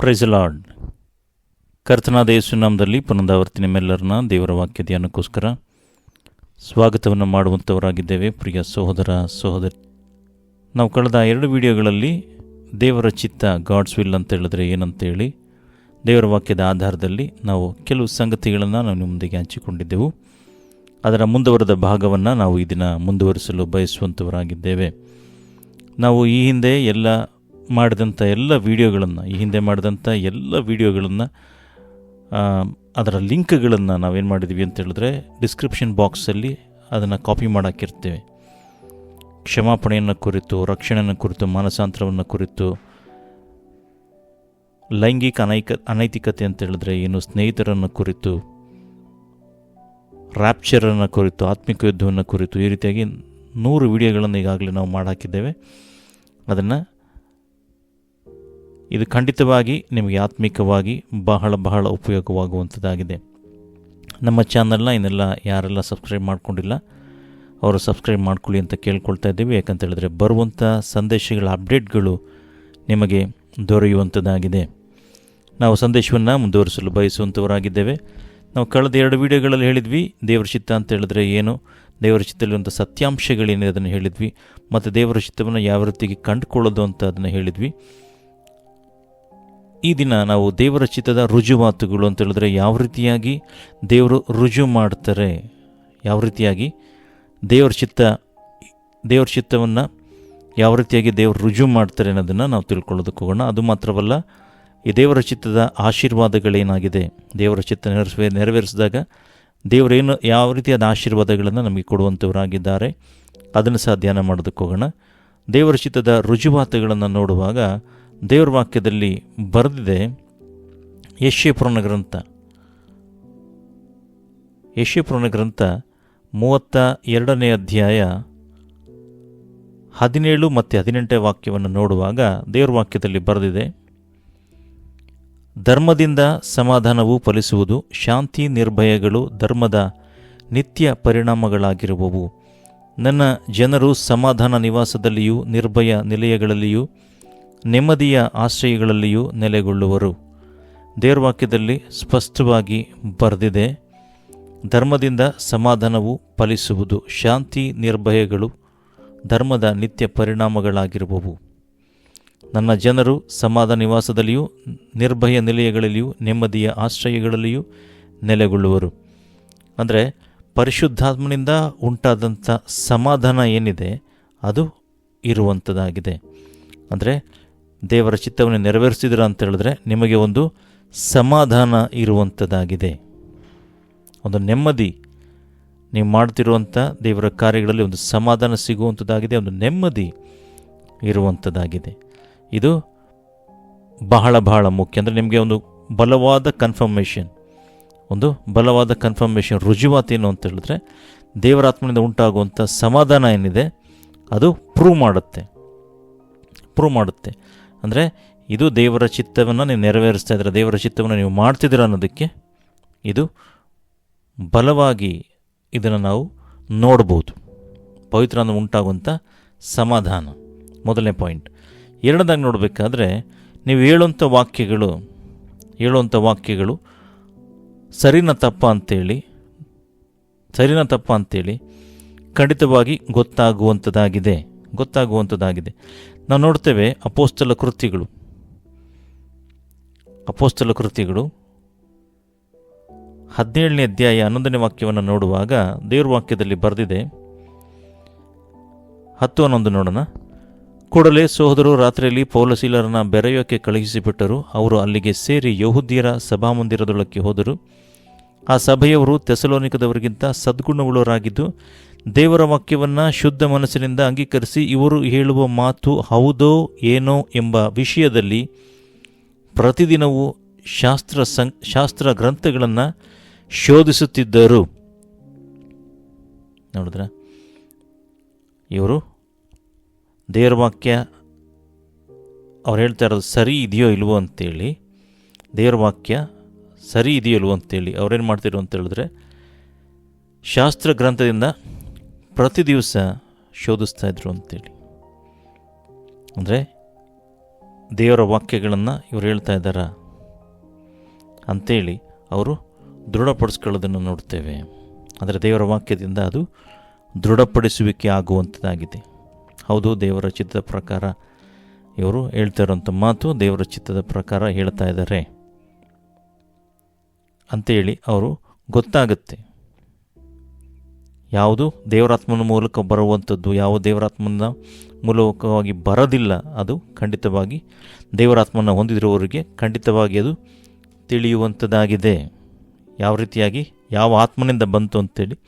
Price lord ಕರ್ತನಾದ ಯೇಸುನಾಮದಲ್ಲಿ ಪುನರಾವರ್ತಿ ನಿಮ್ಮೆಲ್ಲರನ್ನ ದೇವರ ವಾಕ್ಯ ಧ್ಯಾನಕ್ಕೋಸ್ಕರ ಸ್ವಾಗತವನ್ನು ಮಾಡುವಂಥವರಾಗಿದ್ದೇವೆ ಪ್ರಿಯ ಸಹೋದರ ಸಹೋದರಿ, ನಾವು ಕಳೆದ ಎರಡು ವಿಡಿಯೋಗಳಲ್ಲಿ ದೇವರ ಚಿತ್ತ ಗಾಡ್ಸ್ ವಿಲ್ ಅಂತ ಹೇಳಿದ್ರೆ ಏನಂತೇಳಿ, ದೇವರ ವಾಕ್ಯದ ಆಧಾರದಲ್ಲಿ ನಾವು ಕೆಲವು ಸಂಗತಿಗಳನ್ನು ನಾವು ನಿಮ್ಮೊಂದಿಗೆ ಹಂಚಿಕೊಂಡಿದ್ದೆವು. ಅದರ ಮುಂದುವರೆದ ಭಾಗವನ್ನು ನಾವು ಈ ದಿನ ಮುಂದುವರಿಸಲು ಬಯಸುವಂಥವರಾಗಿದ್ದೇವೆ ನಾವು ಈ ಹಿಂದೆ ಎಲ್ಲ ಮಾಡಿದಂಥ ಎಲ್ಲ ವೀಡಿಯೋಗಳನ್ನು, ಈ ಹಿಂದೆ ಮಾಡಿದಂಥ ಎಲ್ಲ ವೀಡಿಯೋಗಳನ್ನು ಅದರ ಲಿಂಕ್ಗಳನ್ನು ನಾವೇನು ಮಾಡಿದ್ವಿ ಅಂತ ಹೇಳಿದ್ರೆ ಡಿಸ್ಕ್ರಿಪ್ಷನ್ ಬಾಕ್ಸಲ್ಲಿ ಅದನ್ನು ಕಾಪಿ ಮಾಡೋಕ್ಕಿರ್ತೇವೆ ಕ್ಷಮಾಪಣೆಯನ್ನು ಕುರಿತು, ರಕ್ಷಣೆಯನ್ನು ಕುರಿತು, ಮಾನಸಾಂತರವನ್ನು ಕುರಿತು, ಲೈಂಗಿಕ ಅನೈಕ, ಅನೈತಿಕತೆ ಅಂತ ಹೇಳಿದ್ರೆ ಏನು, ಸ್ನೇಹಿತರನ್ನು ಕುರಿತು ರ್ಯಾಪ್ಚರನ್ನು ಕುರಿತು, ಆತ್ಮಿಕ ಯುದ್ಧವನ್ನು ಕುರಿತು ಈ ರೀತಿಯಾಗಿ ನೂರು ವಿಡಿಯೋಗಳನ್ನು ಈಗಾಗಲೇ ನಾವು ಮಾಡಾಕಿದ್ದೇವೆ. ಅದನ್ನು ಇದು ಖಂಡಿತವಾಗಿ ನಿಮಗೆ ಆತ್ಮಿಕವಾಗಿ ಬಹಳ ಬಹಳ ಉಪಯೋಗವಾಗುವಂಥದ್ದಾಗಿದೆ. ನಮ್ಮ ಚಾನಲ್ನ ಇನ್ನೆಲ್ಲ ಯಾರೆಲ್ಲ ಸಬ್ಸ್ಕ್ರೈಬ್ ಮಾಡಿಕೊಂಡಿಲ್ಲ, ಅವರು ಸಬ್ಸ್ಕ್ರೈಬ್ ಮಾಡ್ಕೊಳ್ಳಿ ಅಂತ ಕೇಳ್ಕೊಳ್ತಾ ಇದ್ದೀವಿ. ಯಾಕಂತ ಹೇಳಿದ್ರೆ ಬರುವಂಥ ಸಂದೇಶಗಳ ಅಪ್ಡೇಟ್ಗಳು ನಿಮಗೆ ದೊರೆಯುವಂಥದ್ದಾಗಿದೆ. ನಾವು ಸಂದೇಶವನ್ನು ಮುಂದುವರಿಸಲು ಬಯಸುವಂಥವರಾಗಿದ್ದೇವೆ. ನಾವು ಕಳೆದ ಎರಡು ವಿಡಿಯೋಗಳಲ್ಲಿ ಹೇಳಿದ್ವಿ, ದೇವರ ಚಿತ್ತ ಅಂತ ಹೇಳಿದ್ರೆ ಏನು? ದೇವರ ಚಿತ್ತಲ್ಲಿರುವಂಥ ಸತ್ಯಾಂಶಗಳೇನಿದೆ ಅದನ್ನು ಹೇಳಿದ್ವಿ. ಮತ್ತು ದೇವರ ಚಿತ್ತವನ್ನು ಯಾವ ರೀತಿಗೆ ಕಂಡುಕೊಳ್ಳೋದು ಅಂತ ಅದನ್ನು ಹೇಳಿದ್ವಿ. ಈ ದಿನ ನಾವು ದೇವರ ಚಿತ್ತದ ರುಜುವಾತುಗಳು ಅಂತ ಹೇಳಿದ್ರೆ ಯಾವ ರೀತಿಯಾಗಿ ದೇವರು ರುಜು ಮಾಡ್ತಾರೆ? ಯಾವ ರೀತಿಯಾಗಿ? ದೇವರ ಚಿತ್ತ, ದೇವರ ಚಿತ್ತವನ್ನು ಯಾವ ರೀತಿಯಾಗಿ ದೇವರು ರುಜು ಮಾಡ್ತಾರೆ ಅನ್ನೋದನ್ನು ನಾವು ತಿಳ್ಕೊಳ್ಳೋದಕ್ಕೆ ಹೋಗೋಣ. ಅದು ಮಾತ್ರವಲ್ಲ, ಈ ದೇವರ ಚಿತ್ತದ ಆಶೀರ್ವಾದಗಳೇನಾಗಿದೆ ದೇವರ ಚಿತ್ತ ನೆರವೇ ನೆರವೇರಿಸಿದಾಗ ದೇವರೇನು ಯಾವ ರೀತಿಯಾದ ಆಶೀರ್ವಾದಗಳನ್ನು ನಮಗೆ ಕೊಡುವಂಥವರಾಗಿದ್ದಾರೆ ಅದನ್ನು ಸಹ ಧ್ಯಾನ ಮಾಡೋದಕ್ಕೆ ಹೋಗೋಣ. ದೇವರ ಚಿತ್ತದ ರುಜುವಾತುಗಳನ್ನು ನೋಡುವಾಗ ದೇವರ ವಾಕ್ಯದಲ್ಲಿ ಬರೆದಿದೆ ಯಶ್ಯಪುರನ ಗ್ರಂಥ. ಯಶ್ಯಪುರನ ಗ್ರಂಥ ಮೂವತ್ತ ಎರಡನೇ ಅಧ್ಯಾಯ ಹದಿನೇಳು ಮತ್ತು ಹದಿನೆಂಟನೇ ವಾಕ್ಯವನ್ನು ನೋಡುವಾಗ ದೇವರ ವಾಕ್ಯದಲ್ಲಿ ಬರೆದಿದೆ, ಧರ್ಮದಿಂದ ಸಮಾಧಾನವು ಫಲಿಸುವುದು, ಶಾಂತಿ ನಿರ್ಭಯಗಳು ಧರ್ಮದ ನಿತ್ಯ ಪರಿಣಾಮಗಳಾಗಿರುವವು. ನನ್ನ ಜನರು ಸಮಾಧಾನ ನಿವಾಸದಲ್ಲಿಯೂ ನಿರ್ಭಯ ನಿಲಯಗಳಲ್ಲಿಯೂ ನೆಮ್ಮದಿಯ ಆಶ್ರಯಗಳಲ್ಲಿಯೂ ನೆಲೆಗೊಳ್ಳುವರು. ದೇರ್ವಾಕ್ಯದಲ್ಲಿ ಸ್ಪಷ್ಟವಾಗಿ ಬರೆದಿದೆ, ಧರ್ಮದಿಂದ ಸಮಾಧಾನವು ಫಲಿಸುವುದು ಶಾಂತಿ ನಿರ್ಭಯಗಳು ಧರ್ಮದ ನಿತ್ಯ ಪರಿಣಾಮಗಳಾಗಿರುವವು. ನನ್ನ ಜನರು ಸಮಾಧಾನ ನಿವಾಸದಲ್ಲಿಯೂ, ನಿರ್ಭಯ ನಿಲಯಗಳಲ್ಲಿಯೂ, ನೆಮ್ಮದಿಯ ಆಶ್ರಯಗಳಲ್ಲಿಯೂ ನೆಲೆಗೊಳ್ಳುವರು. ಅಂದರೆ, ಪರಿಶುದ್ಧಾತ್ಮನಿಂದ ಉಂಟಾದಂಥ ಸಮಾಧಾನ ಏನಿದೆ, ಅದು ಇರುವಂಥದ್ದಾಗಿದೆ. ಅಂದರೆ ದೇವರ ಚಿತ್ತವನ್ನು ನೆರವೇರಿಸಿದ್ರ ಅಂತ ಹೇಳಿದ್ರೆ ನಿಮಗೆ ಒಂದು ಸಮಾಧಾನ ಇರುವಂಥದ್ದಾಗಿದೆ ಒಂದು ನೆಮ್ಮದಿ ನೀವು ಮಾಡ್ತಿರುವಂಥ ದೇವರ ಕಾರ್ಯಗಳಲ್ಲಿ ಒಂದು ಸಮಾಧಾನ ಸಿಗುವಂಥದ್ದಾಗಿದೆ ಒಂದು ನೆಮ್ಮದಿ ಇರುವಂಥದ್ದಾಗಿದೆ ಇದು ಬಹಳ ಬಹಳ ಮುಖ್ಯ. ಅಂದರೆ ನಿಮಗೆ ಒಂದು ಬಲವಾದ ಕನ್ಫರ್ಮೇಷನ್ ಒಂದು ಬಲವಾದ ಕನ್ಫರ್ಮೇಷನ್ ರುಜುವಾತೇನು ಅಂತ ಹೇಳಿದ್ರೆ ದೇವರಾತ್ಮನಿಂದ ಉಂಟಾಗುವಂಥ ಸಮಾಧಾನ ಏನಿದೆ, ಅದು ಪ್ರೂವ್ ಮಾಡುತ್ತೆ. ಪ್ರೂವ್ ಮಾಡುತ್ತೆ. ಅಂದರೆ ಇದು ದೇವರ ಚಿತ್ತವನ್ನು ನೀವು ನೆರವೇರಿಸ್ತಾ ಇದ್ದೀರ, ದೇವರ ಚಿತ್ತವನ್ನು ನೀವು ಮಾಡ್ತಿದ್ದೀರ ಅನ್ನೋದಕ್ಕೆ ಇದು ಬಲವಾಗಿ ಇದನ್ನು ನಾವು ನೋಡ್ಬೋದು. ಪವಿತ್ರ ಉಂಟಾಗುವಂಥ ಸಮಾಧಾನ. ಮೊದಲನೇ ಪಾಯಿಂಟ್. ಎರಡನೇದಾಗಿ ನೋಡಬೇಕಾದ್ರೆ ನೀವು ಹೇಳುವಂಥ ವಾಕ್ಯಗಳು ಹೇಳುವಂಥ ವಾಕ್ಯಗಳು ಸರಿನ ತಪ್ಪ ಅಂತೇಳಿ, ಸರಿನ ತಪ್ಪ ಅಂತೇಳಿ ಖಂಡಿತವಾಗಿ ಗೊತ್ತಾಗುವಂಥದ್ದಾಗಿದೆ ಗೊತ್ತಾಗುವಂಥದ್ದಾಗಿದೆ ನಾವು ನೋಡ್ತೇವೆ ಅಪೋಸ್ತಲ ಕೃತಿಗಳು. ಅಪೋಸ್ತಲ ಕೃತಿಗಳು ಹದಿನೇಳನೇ ಅಧ್ಯಾಯ ಹನ್ನೊಂದನೇ ವಾಕ್ಯವನ್ನು ನೋಡುವಾಗ ದೇವ್ರ ವಾಕ್ಯದಲ್ಲಿ ಬರೆದಿದೆ. ಹತ್ತು ಹನ್ನೊಂದು ನೋಡೋಣ. ಕೂಡಲೇ ಸಹೋದರು ರಾತ್ರಿಯಲ್ಲಿ ಪೌಲಶೀಲರನ್ನ ಬೆರೆಯೋಕೆ ಕಳುಹಿಸಿಬಿಟ್ಟರು. ಅವರು ಅಲ್ಲಿಗೆ ಸೇರಿ ಯಹುದ್ಯರ ಸಭಾಮಂದಿರದೊಳಕ್ಕೆ ಹೋದರು. ಆ ಸಭೆಯವರು ತೆಸಲೋನಿಕದವರಿಗಿಂತ ಸದ್ಗುಣವುಳ್ಳವರಾಗಿದ್ದು ದೇವರ ವಾಕ್ಯವನ್ನು ಶುದ್ಧ ಮನಸ್ಸಿನಿಂದ ಅಂಗೀಕರಿಸಿ ಇವರು ಹೇಳುವ ಮಾತು ಹೌದೋ ಏನೋ ಎಂಬ ವಿಷಯದಲ್ಲಿ ಪ್ರತಿದಿನವೂ ಶಾಸ್ತ್ರ ಸಂ ಶಾಸ್ತ್ರ ಗ್ರಂಥಗಳನ್ನು ಶೋಧಿಸುತ್ತಿದ್ದರು. ನೋಡಿದ್ರ? ಇವರು ದೇವರ ವಾಕ್ಯ ಅವ್ರು ಹೇಳ್ತಾ ಇರೋದು ಸರಿ ಇದೆಯೋ ಇಲ್ವೋ ಅಂತೇಳಿ, ದೇವರ ವಾಕ್ಯ ಸರಿ ಇದೆಯೋ ಇಲ್ವೋ ಅಂತೇಳಿ ಅವ್ರೇನು ಮಾಡ್ತಿರು ಅಂತ ಹೇಳಿದ್ರೆ ಶಾಸ್ತ್ರ ಗ್ರಂಥದಿಂದ ಪ್ರತಿ ದಿವಸ ಶೋಧಿಸ್ತಾ ಇದ್ರು ಅಂತೇಳಿ. ಅಂದರೆ ದೇವರ ವಾಕ್ಯಗಳನ್ನು ಇವರು ಹೇಳ್ತಾ ಇದ್ದಾರ ಅಂಥೇಳಿ ಅವರು ದೃಢಪಡಿಸ್ಕೊಳ್ಳೋದನ್ನು ನೋಡ್ತೇವೆ. ಅಂದರೆ ದೇವರ ವಾಕ್ಯದಿಂದ ಅದು ದೃಢಪಡಿಸುವಿಕೆ ಆಗುವಂಥದ್ದಾಗಿದೆ ಹೌದು, ದೇವರ ಚಿತ್ತದ ಪ್ರಕಾರ ಇವರು ಹೇಳ್ತಾ ಇರೋಂಥ ಮಾತು ದೇವರ ಚಿತ್ತದ ಪ್ರಕಾರ ಹೇಳ್ತಾ ಇದ್ದಾರೆ ಅಂತೇಳಿ ಅವರು ಗೊತ್ತಾಗುತ್ತೆ. ಯಾವುದು? ದೇವರಾತ್ಮನ ಮೂಲಕ ಬರುವಂಥದ್ದು ಯಾವ ದೇವರಾತ್ಮನ ಮೂಲಕವಾಗಿ ಬರೋದಿಲ್ಲ ಅದು ಖಂಡಿತವಾಗಿ ದೇವರಾತ್ಮನ ಹೊಂದಿದಿರುವವರಿಗೆ ಖಂಡಿತವಾಗಿ ಅದು ತಿಳಿಯುವಂಥದ್ದಾಗಿದೆ. ಯಾವ ರೀತಿಯಾಗಿ? ಯಾವ ಆತ್ಮನಿಂದ ಬಂತು ಅಂತೇಳಿ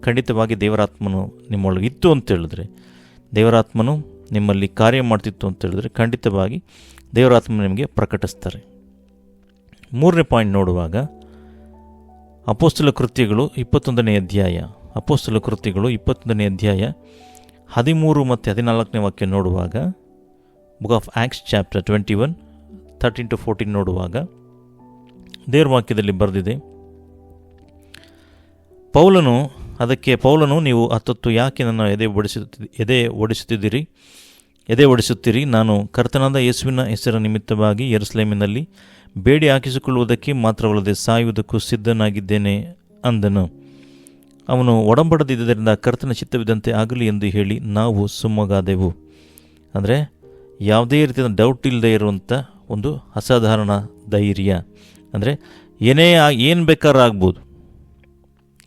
ಖಂಡಿತವಾಗಿ ದೇವರಾತ್ಮನು ನಿಮ್ಮೊಳಗೆ ಇತ್ತು ಅಂತ ಹೇಳಿದ್ರೆ ದೇವರಾತ್ಮನು ನಿಮ್ಮಲ್ಲಿ ಕಾರ್ಯ ಮಾಡ್ತಿತ್ತು ಅಂತ ಹೇಳಿದ್ರೆ ಖಂಡಿತವಾಗಿ ದೇವರಾತ್ಮ ನಿಮಗೆ ಪ್ರಕಟಿಸ್ತಾರೆ. ಮೂರನೇ ಪಾಯಿಂಟ್ ನೋಡುವಾಗ ಅಪೋಸ್ತಲ ಕೃತ್ಯಗಳು ಇಪ್ಪತ್ತೊಂದನೇ ಅಧ್ಯಾಯ. ಅಪೋಸ್ತಲ ಕೃತಿಗಳು ಇಪ್ಪತ್ತೊಂದನೇ ಅಧ್ಯಾಯ ಹದಿಮೂರು ಮತ್ತು ಹದಿನಾಲ್ಕನೇ ವಾಕ್ಯ ನೋಡುವಾಗ book of acts chapter twenty one thirteen to fourteen ನೋಡುವಾಗ, ದೇವ್ರ ವಾಕ್ಯದಲ್ಲಿ ಬರೆದಿದೆ, ಪೌಲನು, ಅದಕ್ಕೆ ಪೌಲನು, ನೀವು ಹತ್ತತ್ತು ಯಾಕೆ ನನ್ನ ಎದೆ ಒಡಿಸುತ್ತಿ ಎದೆ ಒಡಿಸುತ್ತಿದ್ದೀರಿ ಎದೆ ಒಡಿಸುತ್ತೀರಿ ನಾನು ಕರ್ತನಾದ ಯೇಸುವಿನ ಹೆಸರ ನಿಮಿತ್ತವಾಗಿ ಯೆರೂಸಲೇಮಿನಲ್ಲಿ ಬೇಡಿ ಹಾಕಿಸಿಕೊಳ್ಳುವುದಕ್ಕೆ ಮಾತ್ರವಲ್ಲದೆ ಸಾಯುವುದಕ್ಕೂ ಸಿದ್ಧನಾಗಿದ್ದೇನೆ ಅಂದನು. ಅವನು ಒಡಂಬಡದಿದ್ದರಿಂದ ಕರ್ತನ ಚಿತ್ತವಿದ್ದಂತೆ ಆಗಲಿ ಎಂದು ಹೇಳಿ ನಾವು ಸುಮ್ಮಗಾದೆವು. ಅಂದರೆ ಯಾವುದೇ ರೀತಿಯ ಡೌಟ್ ಇಲ್ಲದೆ ಇರುವಂಥ ಒಂದು ಅಸಾಧಾರಣ ಧೈರ್ಯ. ಅಂದರೆ ಏನೇ ಏನು ಬೇಕಾದ್ರೂ ಆಗ್ಬೋದು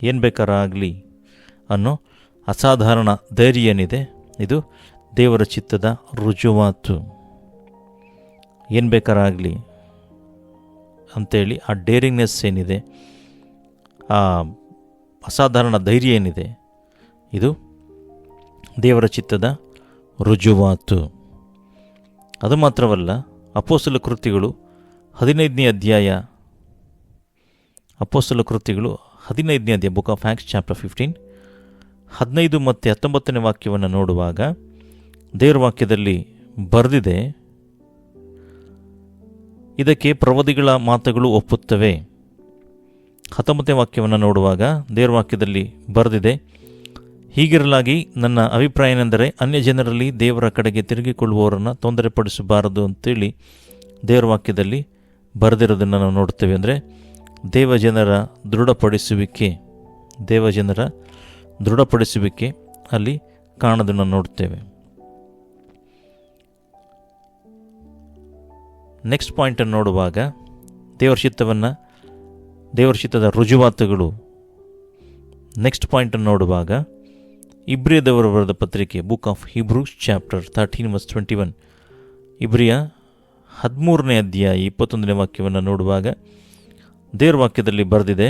ಏನು ಬೇಕಾದ್ರೂ ಆಗಲಿ ಅನ್ನೋ ಅಸಾಧಾರಣ ಧೈರ್ಯ ಏನಿದೆ, ಇದು ದೇವರ ಚಿತ್ತದ ರುಜುವಾತು. ಏನು ಬೇಕಾರಾಗಲಿ ಅಂಥೇಳಿ ಆ ಡೇರಿಂಗ್ನೆಸ್ ಏನಿದೆ, ಆ ಅಸಾಧಾರಣ ಧೈರ್ಯ ಏನಿದೆ? ಇದು ದೇವರ ಚಿತ್ತದ ರುಜುವಾತು. ಅದು ಮಾತ್ರವಲ್ಲ ಅಪೋಸಲ ಕೃತಿಗಳು ಹದಿನೈದನೇ ಅಧ್ಯಾಯ ಅಪೋಸಲ ಕೃತಿಗಳು ಹದಿನೈದನೇ ಅಧ್ಯಾಯ book of acts chapter fifteen ಹದಿನೈದು ಮತ್ತು ಹತ್ತೊಂಬತ್ತನೇ ವಾಕ್ಯವನ್ನು ನೋಡುವಾಗ ದೇವರ ವಾಕ್ಯದಲ್ಲಿ ಬರೆದಿದೆ, ಇದಕ್ಕೆ ಪ್ರವಾದಿಗಳ ಮಾತುಗಳು ಒಪ್ಪುತ್ತವೆ. ಹತ್ತೊಂಬತ್ತನೇ ವಾಕ್ಯವನ್ನು ನೋಡುವಾಗ ದೇವರ ವಾಕ್ಯದಲ್ಲಿ ಬರೆದಿದೆ, ಹೀಗಿರಲಾಗಿ ನನ್ನ ಅಭಿಪ್ರಾಯ ಏನೆಂದರೆ ಅನ್ಯ ಜನರಲ್ಲಿ ದೇವರ ಕಡೆಗೆ ತಿರುಗಿಕೊಳ್ಳುವವರನ್ನು ತೊಂದರೆಪಡಿಸಬಾರದು ಅಂತೇಳಿ ದೇವರ ವಾಕ್ಯದಲ್ಲಿ ಬರೆದಿರೋದನ್ನು ನಾವು ನೋಡ್ತೇವೆ. ಅಂದರೆ ದೇವಜನರ ದೃಢಪಡಿಸುವಿಕೆ ದೇವಜನರ ದೃಢಪಡಿಸುವಿಕೆ ಅಲ್ಲಿ ಕಾಣೋದನ್ನು ನೋಡ್ತೇವೆ. ನೆಕ್ಸ್ಟ್ ಪಾಯಿಂಟನ್ನು ನೋಡುವಾಗ ದೇವರ ಚಿತ್ತವನ್ನು ದೇವರ ಚಿತ್ತದ ರುಜುವಾತುಗಳು ನೆಕ್ಸ್ಟ್ ಪಾಯಿಂಟನ್ನು ನೋಡುವಾಗ ಇಬ್ರಿಯದವರು ಬರೆದ ಪತ್ರಿಕೆ book of Hebrews chapter thirteen ಮಸ್ ಟ್ವೆಂಟಿ ಒನ್ ಇಬ್ರಿಯ ಹದಿಮೂರನೇ ಅಧ್ಯಾಯ ಇಪ್ಪತ್ತೊಂದನೇ ವಾಕ್ಯವನ್ನು ನೋಡುವಾಗ ದೇವರ ವಾಕ್ಯದಲ್ಲಿ ಬರೆದಿದೆ,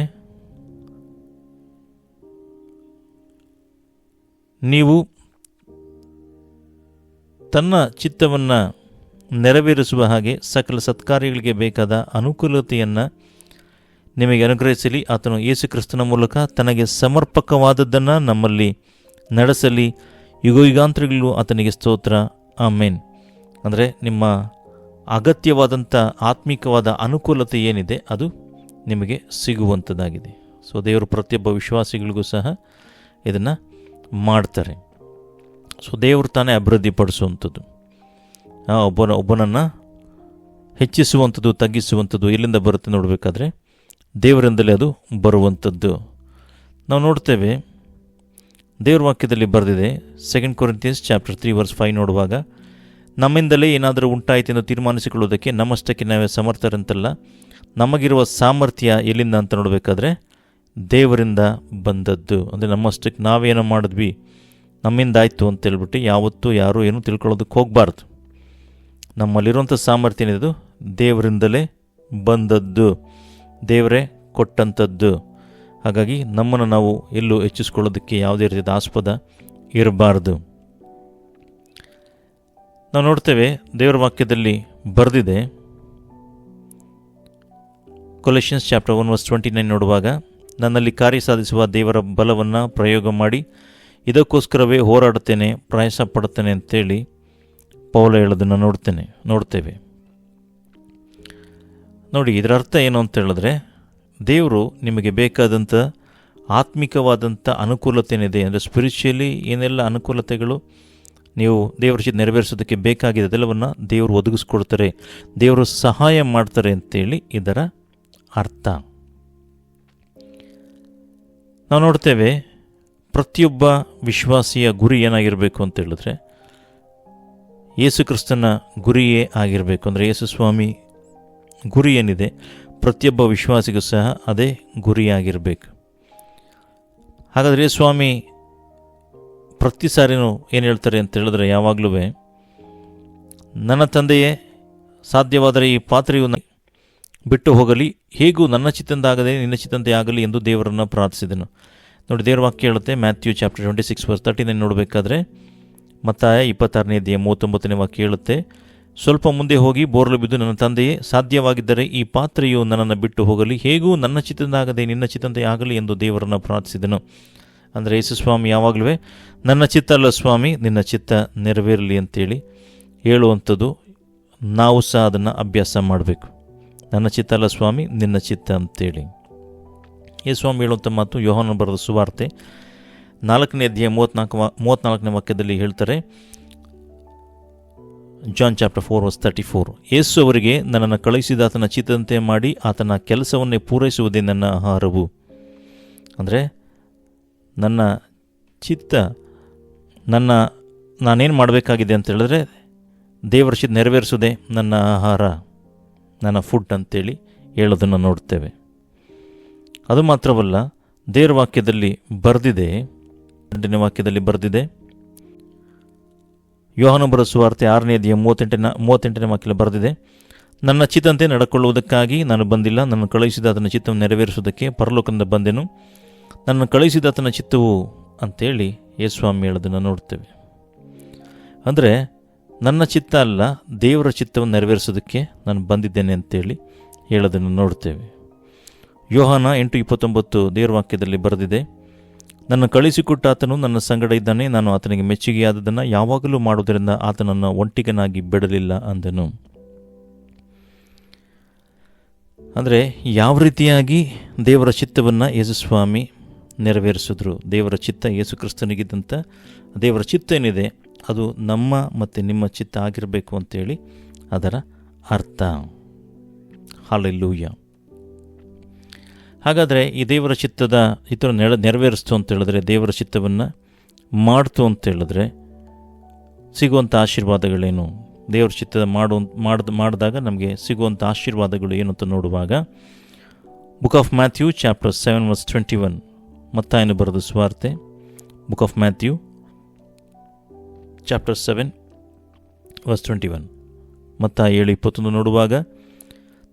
ನೀವು ತನ್ನ ಚಿತ್ತವನ್ನು ನೆರವೇರಿಸುವ ಹಾಗೆ ಸಕಲ ಸತ್ಕಾರ್ಯಗಳಿಗೆ ಬೇಕಾದ ಅನುಕೂಲತೆಯನ್ನು ನಿಮಗೆ ಅನುಗ್ರಹಿಸಲಿ. ಆತನು ಯೇಸು ಕ್ರಿಸ್ತನ ಮೂಲಕ ತನಗೆ ಸಮರ್ಪಕವಾದದ್ದನ್ನು ನಮ್ಮಲ್ಲಿ ನಡೆಸಲಿ. ಯುಗ ಯುಗಾಂತರಗಳು ಆತನಿಗೆ ಸ್ತೋತ್ರ. ಆಮೇನ್. ಅಂದರೆ ನಿಮ್ಮ ಅಗತ್ಯವಾದಂಥ ಆತ್ಮಿಕವಾದ ಅನುಕೂಲತೆ ಏನಿದೆ ಅದು ನಿಮಗೆ ಸಿಗುವಂಥದ್ದಾಗಿದೆ ಸೊ, ದೇವರು ಪ್ರತಿಯೊಬ್ಬ ವಿಶ್ವಾಸಿಗಳಿಗೂ ಸಹ ಇದನ್ನು ಮಾಡ್ತಾರೆ. ಸೊ, ದೇವರು ತಾನೇ ಅಭಿವೃದ್ಧಿಪಡಿಸುವಂಥದ್ದು. ಆ, ಒಬ್ಬನ, ಒಬ್ಬನನ್ನು ಹೆಚ್ಚಿಸುವಂಥದ್ದು, ತಗ್ಗಿಸುವಂಥದ್ದು ಎಲ್ಲಿಂದ ಬರುತ್ತೆ ನೋಡಬೇಕಾದ್ರೆ ದೇವರಿಂದಲೇ ಅದು ಬರುವಂಥದ್ದು. ನಾವು ನೋಡ್ತೇವೆ, ದೇವ್ರ ವಾಕ್ಯದಲ್ಲಿ ಬರೆದಿದೆ second Corinthians chapter three verse five ನೋಡುವಾಗ, ನಮ್ಮಿಂದಲೇ ಏನಾದರೂ ಉಂಟಾಯಿತು ಎಂದು ತೀರ್ಮಾನಿಸಿಕೊಳ್ಳುವುದಕ್ಕೆ ನಮ್ಮಷ್ಟಕ್ಕೆ ನಾವೇ ಸಮರ್ಥರಂತಲ್ಲ, ನಮಗಿರುವ ಸಾಮರ್ಥ್ಯ ಎಲ್ಲಿಂದ ಅಂತ ನೋಡಬೇಕಾದ್ರೆ, ದೇವರಿಂದ ಬಂದದ್ದು. ಅಂದರೆ ನಮ್ಮಷ್ಟಕ್ಕೆ ನಾವೇನೋ ಮಾಡಿದ್ವಿ ನಮ್ಮಿಂದ ಆಯಿತು ಅಂತ ಹೇಳ್ಬಿಟ್ಟು ಯಾವತ್ತೂ ಯಾರೂ ಏನೂ ತಿಳ್ಕೊಳ್ಳೋದಕ್ಕೆ ಹೋಗಬಾರ್ದು. ನಮ್ಮಲ್ಲಿರುವಂಥ ಸಾಮರ್ಥ್ಯ ಏನಿದು ದೇವರಿಂದಲೇ ಬಂದದ್ದು. ದೇವರೇ ಕೊಟ್ಟಂಥದ್ದು. ಹಾಗಾಗಿ ನಮ್ಮನ್ನು ನಾವು ಎಲ್ಲೂ ಹೆಚ್ಚಿಸ್ಕೊಳ್ಳೋದಕ್ಕೆ ಯಾವುದೇ ರೀತಿಯ ಆಸ್ಪದ ಇರಬಾರ್ದು. ನಾವು ನೋಡ್ತೇವೆ ದೇವರ ವಾಕ್ಯದಲ್ಲಿ ಬರೆದಿದೆ. Colossians chapter one verse twenty nine ನೋಡುವಾಗ, ನನ್ನಲ್ಲಿ ಕಾರ್ಯ ಸಾಧಿಸುವ ದೇವರ ಬಲವನ್ನು ಪ್ರಯೋಗ ಮಾಡಿ, ಇದಕ್ಕೋಸ್ಕರವೇ ಹೋರಾಡುತ್ತೇನೆ ಪ್ರಯಾಸ ಪಡುತ್ತೇನೆ ಅಂತೇಳಿ ಪೌಲ ಹೇಳೋದನ್ನು ನೋಡ್ತೇನೆ, ನೋಡ್ತೇವೆ. ನೋಡಿ ಇದರ ಅರ್ಥ ಏನು ಅಂತ ಹೇಳಿದ್ರೆ, ದೇವರು ನಿಮಗೆ ಬೇಕಾದಂಥ ಆತ್ಮಿಕವಾದಂಥ ಅನುಕೂಲತೆ ಏನಿದೆ ಅಂದರೆ ಸ್ಪಿರಿಚುಯಲಿ ಏನೆಲ್ಲ ಅನುಕೂಲತೆಗಳು ನೀವು ದೇವರ ಜೊತೆ ನೆರವೇರಿಸೋದಕ್ಕೆ ಬೇಕಾಗಿದೆ ಅದೆಲ್ಲವನ್ನು ದೇವರು ಒದಗಿಸ್ಕೊಡ್ತಾರೆ, ದೇವರು ಸಹಾಯ ಮಾಡ್ತಾರೆ ಅಂತೇಳಿ ಇದರ ಅರ್ಥ. ನಾವು ನೋಡ್ತೇವೆ, ಪ್ರತಿಯೊಬ್ಬ ವಿಶ್ವಾಸಿಯ ಗುರಿ ಏನಾಗಿರಬೇಕು ಅಂತ ಹೇಳಿದ್ರೆ, ಯೇಸು ಕ್ರಿಸ್ತನ ಗುರಿಯೇ ಆಗಿರಬೇಕು. ಅಂದರೆ ಯೇಸು ಸ್ವಾಮಿ ಗುರಿ ಏನಿದೆ ಪ್ರತಿಯೊಬ್ಬ ವಿಶ್ವಾಸಿಗೂ ಸಹ ಅದೇ ಗುರಿಯಾಗಿರಬೇಕು. ಹಾಗಾದರೆ ಸ್ವಾಮಿ, ಪ್ರತಿ ಸಾರಿನೂ ಏನು ಹೇಳ್ತಾರೆ ಅಂತ ಹೇಳಿದ್ರೆ ಯಾವಾಗಲೂ ನನ್ನ ತಂದೆಯೇ ಸಾಧ್ಯವಾದರೆ ಈ ಪಾತ್ರೆಯು ಬಿಟ್ಟು ಹೋಗಲಿ, ಹೇಗೂ ನನ್ನ ಚಿತ್ತಂದಾಗದೆ ನಿನ್ನ ಚಿತ್ತಂತೆ ಆಗಲಿ ಎಂದು ದೇವರನ್ನು ಪ್ರಾರ್ಥಿಸಿದನು. ನೋಡಿ, ದೇವರ ವಾಕ್ಯ ಹೇಳುತ್ತೆ Matthew chapter twenty six verse ತರ್ಟಿನಲ್ಲಿ ನೋಡಬೇಕಾದ್ರೆ ಮತ್ತಾಯ ಇಪ್ಪತ್ತಾರನೇ ಅಧ್ಯಾಯ ಮೂವತ್ತೊಂಬತ್ತನೇ ವಾಕ್ಯ ಹೇಳುತ್ತೆ ಸ್ವಲ್ಪ ಮುಂದೆ ಹೋಗಿ ಬೋರ್ಲು ಬಿದ್ದು ನನ್ನ ತಂದೆಯೇ, ಸಾಧ್ಯವಾಗಿದ್ದರೆ ಈ ಪಾತ್ರೆಯು ನನ್ನನ್ನು ಬಿಟ್ಟು ಹೋಗಲಿ. ಹೇಗೂ ನನ್ನ ಚಿತ್ತದಾಗದೆ ನಿನ್ನ ಚಿತ್ತಂತೆ ಆಗಲಿ ಎಂದು ದೇವರನ್ನು ಪ್ರಾರ್ಥಿಸಿದನು. ಅಂದರೆ ಯೇಸುಸ್ವಾಮಿ, ಯಾವಾಗಲೂ ನನ್ನ ಚಿತ್ತ ಸ್ವಾಮಿ, ನಿನ್ನ ಚಿತ್ತ ನೆರವೇರಲಿ ಅಂತೇಳಿ ಹೇಳುವಂಥದ್ದು ನಾವು ಸಹ ಅದನ್ನು ಅಭ್ಯಾಸ ಮಾಡಬೇಕು. ನನ್ನ ಚಿತ್ತ ಸ್ವಾಮಿ, ನಿನ್ನ ಚಿತ್ತ ಅಂತೇಳಿ. ಯೇಸುಸ್ವಾಮಿ ಸ್ವಾಮಿ ಹೇಳುವಂಥ ಮಾತು ಯೋಹನ ಬರೆದ ಸುವಾರ್ತೆ ನಾಲ್ಕನೇ ಅಧ್ಯಾಯ ಮೂವತ್ನಾಲ್ಕು ಮೂವತ್ತ್ನಾಲ್ಕನೇ ವಾಕ್ಯದಲ್ಲಿ ಹೇಳ್ತಾರೆ John chapter four verse thirty four ಯೇಸು ಅವರಿಗೆ, ನನ್ನನ್ನು ಕಳುಹಿಸಿದ ಆತನ ಚಿತ್ತಂತೆ ಮಾಡಿ, ಆತನ ಕೆಲಸವನ್ನೇ ಪೂರೈಸುವುದೇ ನನ್ನ ಆಹಾರವು. ಅಂದರೆ, ನನ್ನ ಚಿತ್ತ, ನನ್ನ, ನಾನೇನು ಮಾಡಬೇಕಾಗಿದೆ ಅಂತ ಹೇಳಿದ್ರೆ, ದೇವರ ಚಿತ್ತ ನೆರವೇರಿಸೋದೇ ನನ್ನ ಆಹಾರ, ನನ್ನ ಫುಡ್ ಅಂತೇಳಿ ಹೇಳೋದನ್ನು ನೋಡ್ತೇವೆ. ಅದು ಮಾತ್ರವಲ್ಲ, ದೇವರ ವಾಕ್ಯದಲ್ಲಿ ಬರೆದಿದೆ ವಾಕ್ಯದಲ್ಲಿ ಬರೆದಿದೆ ಯೋಹಾನ ಬರೋ ಆರನೇ ಅಧ್ಯಾಯ ಮೂವತ್ತೆಂಟನೇ ಮೂವತ್ತೆಂಟನೇ ವಾಕ್ಯದಲ್ಲಿ ಬರೆದಿದೆ, ನನ್ನ ಚಿತ್ತಂತೆ ನಡ್ಕೊಳ್ಳುವುದಕ್ಕಾಗಿ ನಾನು ಬಂದಿಲ್ಲ, ನನ್ನ ಕಳುಹಿಸಿದ ಆತನ ಚಿತ್ತವನ್ನು ನೆರವೇರಿಸುವುದಕ್ಕೆ ಪರಲೋಕದಿಂದ ಬಂದೆನು. ನನ್ನ ಕಳುಹಿಸಿದ ಆತನ ಚಿತ್ತವು ಅಂತೇಳಿ ಯೇಸ್ವಾಮಿ ಹೇಳೋದನ್ನು ನೋಡ್ತೇವೆ. ಅಂದರೆ, ನನ್ನ ಚಿತ್ತ ಅಲ್ಲ, ದೇವರ ಚಿತ್ತವನ್ನು ನೆರವೇರಿಸೋದಕ್ಕೆ ನಾನು ಬಂದಿದ್ದೇನೆ ಅಂತೇಳಿ ಹೇಳೋದನ್ನು ನೋಡ್ತೇವೆ. ಯೋಹಾನ ಎಂಟು ಇಪ್ಪತ್ತೊಂಬತ್ತು ದೇವರ ವಾಕ್ಯದಲ್ಲಿ ಬರೆದಿದೆ ನನ್ನ ಕಳಿಸಿಕೊಟ್ಟ ಆತನು ನನ್ನ ಸಂಗಡ ಇದ್ದಾನೆ, ನಾನು ಆತನಿಗೆ ಮೆಚ್ಚುಗೆಯಾದದನ್ನು ಯಾವಾಗಲೂ ಮಾಡುವುದರಿಂದ ಆತನನ್ನು ಒಂಟಿಗನಾಗಿ ಬಿಡಲಿಲ್ಲ ಅಂದನು. ಅಂದರೆ ಯಾವ ರೀತಿಯಾಗಿ ದೇವರ ಚಿತ್ತವನ್ನು ಯೇಸುಸ್ವಾಮಿ ನೆರವೇರಿಸಿದ್ರು? ದೇವರ ಚಿತ್ತ ಯೇಸು ಕ್ರಿಸ್ತನಿಗಿದ್ದಂಥ ದೇವರ ಚಿತ್ತ ಏನಿದೆ? ಅದು ನಮ್ಮ ಮತ್ತು ನಿಮ್ಮ ಚಿತ್ತ ಆಗಿರಬೇಕು ಅಂತೇಳಿ ಅದರ ಅರ್ಥ. ಹಾಲೆಲ್ಲೂಯ್ಯ. ಹಾಗಾದರೆ ಈ ದೇವರ ಚಿತ್ತದ ಇತರ ನೆರ, ನೆರವೇರಿಸ್ತು ಅಂತ ಹೇಳಿದ್ರೆ, ದೇವರ ಚಿತ್ತವನ್ನು ಮಾಡ್ತು ಅಂತ ಹೇಳಿದ್ರೆ ಸಿಗುವಂಥ ಆಶೀರ್ವಾದಗಳೇನು? ದೇವರ ಚಿತ್ತದ ಮಾಡು, ಮಾಡ್ದು, ಮಾಡಿದಾಗ ನಮಗೆ ಸಿಗುವಂಥ ಆಶೀರ್ವಾದಗಳು ಏನು ಅಂತ ನೋಡುವಾಗ book of Matthew chapter seven verse twenty one ಮತ್ತಾಯನು ಬರೆದು ಸ್ವಾರ್ತೆ book of Matthew chapter seven verse twenty one ಮತ್ತ ಏಳು ಇಪ್ಪತ್ತೊಂದು ನೋಡುವಾಗ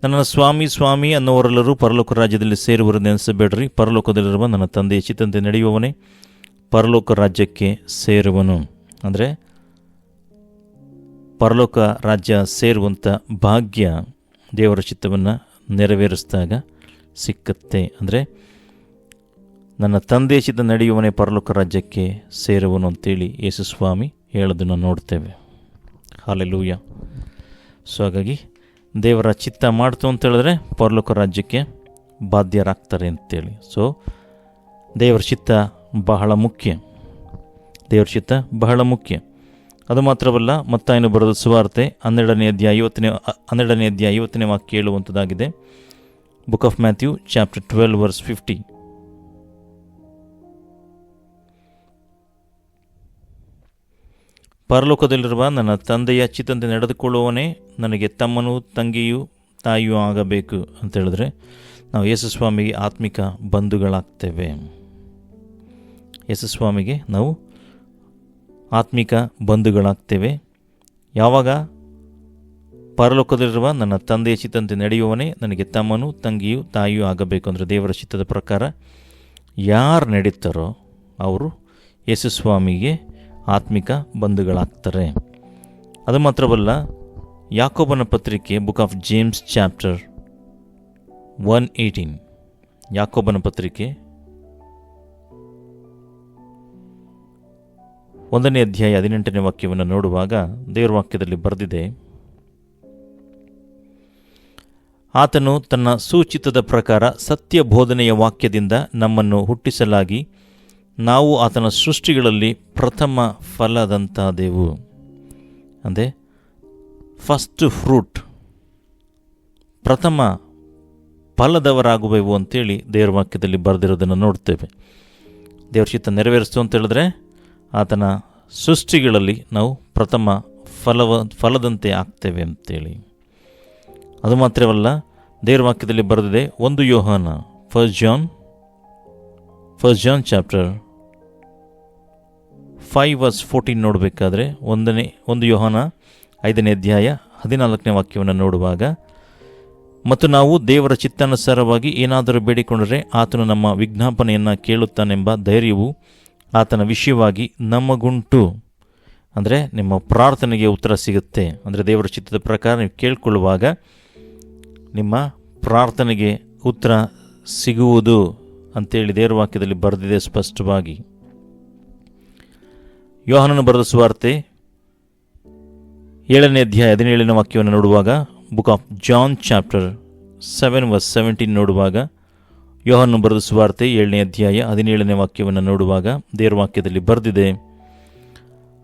ನನ್ನ ಸ್ವಾಮಿ ಸ್ವಾಮಿ ಅನ್ನೋರೆಲ್ಲರೂ ಪರಲೋಕ ರಾಜ್ಯದಲ್ಲಿ ಸೇರುವರು ನೆನೆಸಬೇಡ್ರಿ. ಪರಲೋಕದಲ್ಲಿರುವ ನನ್ನ ತಂದೆಯ ಚಿತ್ತಂತೆ ನಡೆಯುವವನೇ ಪರಲೋಕ ರಾಜ್ಯಕ್ಕೆ ಸೇರುವನು. ಅಂದರೆ ಪರಲೋಕ ರಾಜ್ಯ ಸೇರುವಂಥ ಭಾಗ್ಯ ದೇವರ ಚಿತ್ತವನ್ನು ನೆರವೇರಿಸಿದಾಗ ಸಿಕ್ಕತ್ತೆ. ಅಂದರೆ ನನ್ನ ತಂದೆ ಚಿತ್ತ ನಡೆಯುವವನೇ ಪರಲೋಕ ರಾಜ್ಯಕ್ಕೆ ಸೇರುವನು ಅಂತೇಳಿ ಯೇಸು ಸ್ವಾಮಿ ಹೇಳೋದನ್ನು ನೋಡ್ತೇವೆ. ಹಾಲೆಲೂಯ. ಸೊ ಹಾಗಾಗಿ ದೇವರ ಚಿತ್ತ ಮಾಡ್ತು ಅಂತೇಳಿದ್ರೆ ಪರಲೋಕ ರಾಜ್ಯಕ್ಕೆ ಬಾಧ್ಯರಾಗ್ತಾರೆ ಅಂತೇಳಿ. ಸೊ ದೇವರ ಚಿತ್ತ ಬಹಳ ಮುಖ್ಯ. ದೇವರ ಚಿತ್ತ ಬಹಳ ಮುಖ್ಯ. ಅದು ಮಾತ್ರವಲ್ಲ, ಮತ್ತಾಯನು ಬರೆದ ಸುವಾರ್ತೆ ಹನ್ನೆರಡನೇ ಅಧ್ಯಾಯ ಐವತ್ತನೇ, ಹನ್ನೆರಡನೇ ಅಧ್ಯಾಯ ಐವತ್ತನೇ ವಾಕ್ಯ ಹೇಳುವಂಥದ್ದಾಗಿದೆ book of Matthew chapter twelve verse fifty ಪರಲೋಕದಲ್ಲಿರುವ ನನ್ನ ತಂದೆಯ ಚಿತ್ತಂತೆ ನಡೆದುಕೊಳ್ಳುವವನೇ ನನಗೆ ತಮ್ಮನೂ ತಂಗಿಯೂ ತಾಯಿಯೂ ಆಗಬೇಕು ಅಂತ ಹೇಳಿದ್ರೆ ನಾವು ಯೇಸುಸ್ವಾಮಿಗೆ ಆತ್ಮಿಕ ಬಂಧುಗಳಾಗ್ತೇವೆ. ಯೇಸುಸ್ವಾಮಿಗೆ ನಾವು ಆತ್ಮಿಕ ಬಂಧುಗಳಾಗ್ತೇವೆ. ಯಾವಾಗ ಪರಲೋಕದಲ್ಲಿರುವ ನನ್ನ ತಂದೆಯ ಚಿತ್ತಂತೆ ನಡೆಯುವವನೇ ನನಗೆ ತಮ್ಮನು ತಂಗಿಯೂ ತಾಯಿಯೂ ಆಗಬೇಕು ಅಂದರೆ ದೇವರ ಚಿತ್ತದ ಪ್ರಕಾರ ಯಾರು ನಡೀತಾರೋ ಅವರು ಯೇಸುಸ್ವಾಮಿಗೆ ಆತ್ಮಿಕ ಬಂಧುಗಳಾಗ್ತಾರೆ. ಅದು ಮಾತ್ರವಲ್ಲ, ಯಾಕೋಬನ ಪತ್ರಿಕೆ, book of James chapter one eighteen. ಯಾಕೋಬನ ಪತ್ರಿಕೆ ಒಂದನೇ ಅಧ್ಯಾಯ ಹದಿನೆಂಟನೇ ವಾಕ್ಯವನ್ನು ನೋಡುವಾಗ ದೇವರ ವಾಕ್ಯದಲ್ಲಿ ಬರೆದಿದೆ, ಆತನು ತನ್ನ ಸೂಚಿತದ ಪ್ರಕಾರ ಸತ್ಯ ಬೋಧನೆಯ ವಾಕ್ಯದಿಂದ ನಮ್ಮನ್ನು ಹುಟ್ಟಿಸಲಾಗಿ ನಾವು ಆತನ ಸೃಷ್ಟಿಗಳಲ್ಲಿ ಪ್ರಥಮ ಫಲದಂತಾದೆವು. ಅಂದರೆ ಫಸ್ಟ್ ಫ್ರೂಟ್ ಪ್ರಥಮ ಫಲದವರಾಗುವೆವು ಅಂತೇಳಿ ದೇವರ ವಾಕ್ಯದಲ್ಲಿ ಬರೆದಿರೋದನ್ನು ನೋಡ್ತೇವೆ. ದೇವರ ಚಿತ್ತ ನೆರವೇರಿಸ್ತು ಅಂತ ಹೇಳಿದ್ರೆ, ಆತನ ಸೃಷ್ಟಿಗಳಲ್ಲಿ ನಾವು ಪ್ರಥಮ ಫಲವ, ಫಲದಂತೆ ಆಗ್ತೇವೆ ಅಂತೇಳಿ. ಅದು ಮಾತ್ರವಲ್ಲ, ದೇವರ ವಾಕ್ಯದಲ್ಲಿ ಬರೆದಿದೆ ಒಂದು ಯೋಹಾನ first John first John chapter five verse fourteen ನೋಡಬೇಕಾದ್ರೆ ಒಂದನೇ, ಒಂದು ಯೋಹಾನ ಐದನೇ ಅಧ್ಯಾಯ ಹದಿನಾಲ್ಕನೇ ವಾಕ್ಯವನ್ನು ನೋಡುವಾಗ, ಮತ್ತು ನಾವು ದೇವರ ಚಿತ್ತಾನುಸಾರವಾಗಿ ಏನಾದರೂ ಬೇಡಿಕೊಂಡರೆ ಆತನು ನಮ್ಮ ವಿಜ್ಞಾಪನೆಯನ್ನು ಕೇಳುತ್ತಾನೆಂಬ ಧೈರ್ಯವು ಆತನ ವಿಷಯವಾಗಿ ನಮಗುಂಟು. ಅಂದರೆ ನಿಮ್ಮ ಪ್ರಾರ್ಥನೆಗೆ ಉತ್ತರ ಸಿಗುತ್ತೆ. ಅಂದರೆ ದೇವರ ಚಿತ್ತದ ಪ್ರಕಾರ ನೀವು ಕೇಳಿಕೊಳ್ಳುವಾಗ ನಿಮ್ಮ ಪ್ರಾರ್ಥನೆಗೆ ಉತ್ತರ ಸಿಗುವುದು. ಅಂತೇಳಿ ದೇವರ ವಾಕ್ಯದಲ್ಲಿ ಬರೆದಿದೆ ಸ್ಪಷ್ಟವಾಗಿ. ಯೋಹನನ್ನು ಬರೆದ ಸುವಾರ್ತೆ ಏಳನೇ ಅಧ್ಯಾಯ ಹದಿನೇಳನೇ ವಾಕ್ಯವನ್ನು ನೋಡುವಾಗ, book of John chapter seven verse seventeen ನೋಡುವಾಗ, ಯೋಹನ್ನು ಬರೆದ ಸುವಾರ್ತೆ ಏಳನೇ ಅಧ್ಯಾಯ ಹದಿನೇಳನೇ ವಾಕ್ಯವನ್ನು ನೋಡುವಾಗ ದೇವರ ವಾಕ್ಯದಲ್ಲಿ ಬರೆದಿದೆ,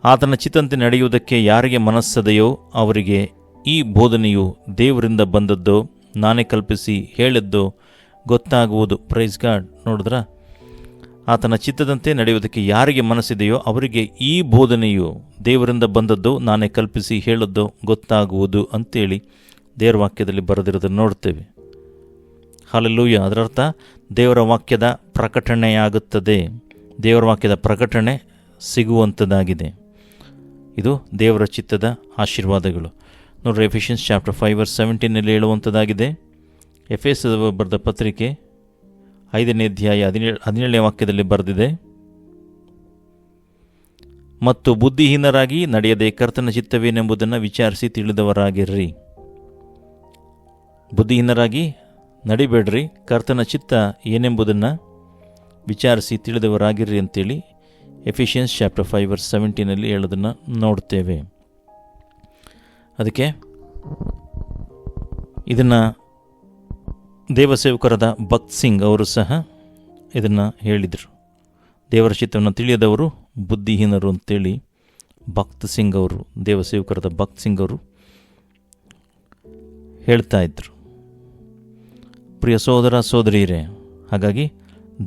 ಆತನ ಚಿತ್ತಂತೆ ನಡೆಯುವುದಕ್ಕೆ ಯಾರಿಗೆ ಮನಸ್ಸದೆಯೋ ಅವರಿಗೆ ಈ ಬೋಧನೆಯು ದೇವರಿಂದ ಬಂದದ್ದೋ, ನಾನೇ ಕಲ್ಪಿಸಿ ಹೇಳಿದ್ದೋ ಗೊತ್ತಾಗುವುದು. ಪ್ರೈಸ್ ಗಾಡ್ ನೋಡಿದ್ರ? ಆತನ ಚಿತ್ತದಂತೆ ನಡೆಯುವುದಕ್ಕೆ ಯಾರಿಗೆ ಮನಸ್ಸಿದೆಯೋ ಅವರಿಗೆ ಈ ಬೋಧನೆಯು ದೇವರಿಂದ ಬಂದದ್ದು ನಾನೇ ಕಲ್ಪಿಸಿ ಹೇಳದ್ದು ಗೊತ್ತಾಗುವುದು ಅಂತೇಳಿ ದೇವರ ವಾಕ್ಯದಲ್ಲಿ ಬರೆದಿರೋದನ್ನು ನೋಡ್ತೇವೆ. ಹಾಲೆಲ್ಲೂಯ್ಯ ಅದರರ್ಥ ದೇವರ ವಾಕ್ಯದ ಪ್ರಕಟಣೆಯಾಗುತ್ತದೆ. ದೇವರ ವಾಕ್ಯದ ಪ್ರಕಟಣೆ ಸಿಗುವಂಥದ್ದಾಗಿದೆ ಇದು ದೇವರ ಚಿತ್ತದ ಆಶೀರ್ವಾದಗಳು. ನೋಡ್ರಿ ಎಫಿಷಿಯನ್ಸ್ ಚಾಪ್ಟರ್ ಫೈವರ್ ವರ್ ಸೆವೆಂಟೀನಲ್ಲಿ ಹೇಳುವಂಥದ್ದಾಗಿದೆ ಎಫ್ ಎಸ್ ಬರೆದ ಪತ್ರಿಕೆ ಐದನೇ ಅಧ್ಯಾಯ ಹದಿನೇಳು, ಹದಿನೇಳನೇ ವಾಕ್ಯದಲ್ಲಿ ಬರೆದಿದೆ. ಮತ್ತು ಬುದ್ಧಿಹೀನರಾಗಿ ನಡೆಯದೆ ಕರ್ತನ ಚಿತ್ತವೇನೆಂಬುದನ್ನು ವಿಚಾರಿಸಿ ತಿಳಿದವರಾಗಿರ್ರಿ. ಬುದ್ಧಿಹೀನರಾಗಿ ನಡಿಬೇಡ್ರಿ, ಕರ್ತನ ಚಿತ್ತ ಏನೆಂಬುದನ್ನು ವಿಚಾರಿಸಿ ತಿಳಿದವರಾಗಿರ್ರಿ ಅಂತೇಳಿ ಎಫಿಷಿಯನ್ಸ್ ಚಾಪ್ಟರ್ ಫೈವರ್ ಸೆವೆಂಟೀನಲ್ಲಿ ಹೇಳೋದನ್ನು ನೋಡ್ತೇವೆ. ಅದಕ್ಕೆ ಇದನ್ನು ದೇವಸೇವಕರಾದ ಭಕ್ತ್ ಸಿಂಗ್ ಅವರು ಸಹ ಇದನ್ನು ಹೇಳಿದರು. ದೇವರ ಚಿತ್ತವನ್ನು ತಿಳಿಯದವರು, ಬುದ್ಧಿಹೀನರು ಅಂತೇಳಿ ಭಕ್ತ್ ಸಿಂಗ್ ಅವರು, ದೇವಸೇವಕರಾದ ಭಕ್ತ್ ಸಿಂಗ್ ಅವರು ಹೇಳ್ತಾ ಇದ್ದರು ಪ್ರಿಯ ಸೋದರ, ಸೋದರಿಯರೇ, ಹಾಗಾಗಿ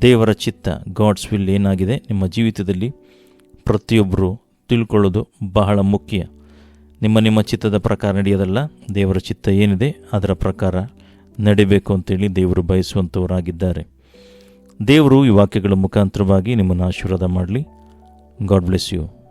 ದೇವರ ಚಿತ್ತ, ಗಾಡ್ಸ್ ವಿಲ್ ಏನಾಗಿದೆ, ನಿಮ್ಮ ಜೀವಿತದಲ್ಲಿ ಪ್ರತಿಯೊಬ್ಬರು ತಿಳ್ಕೊಳ್ಳೋದು ಬಹಳ ಮುಖ್ಯ. ನಿಮ್ಮ ನಿಮ್ಮ ಚಿತ್ತದ ಪ್ರಕಾರ ನಡೆಯೋದಲ್ಲ, ದೇವರ ಚಿತ್ತ ಏನಿದೆ, ಅದರ ಪ್ರಕಾರ ನಡಿಬೇಕು ಅಂತೇಳಿ ದೇವರು ಬಯಸುವಂಥವರಾಗಿದ್ದಾರೆ ದೇವರು ಈ ವಾಕ್ಯಗಳ ಮುಖಾಂತರವಾಗಿ ನಿಮ್ಮನ್ನು ಆಶೀರ್ವಾದ ಮಾಡಲಿ. God bless you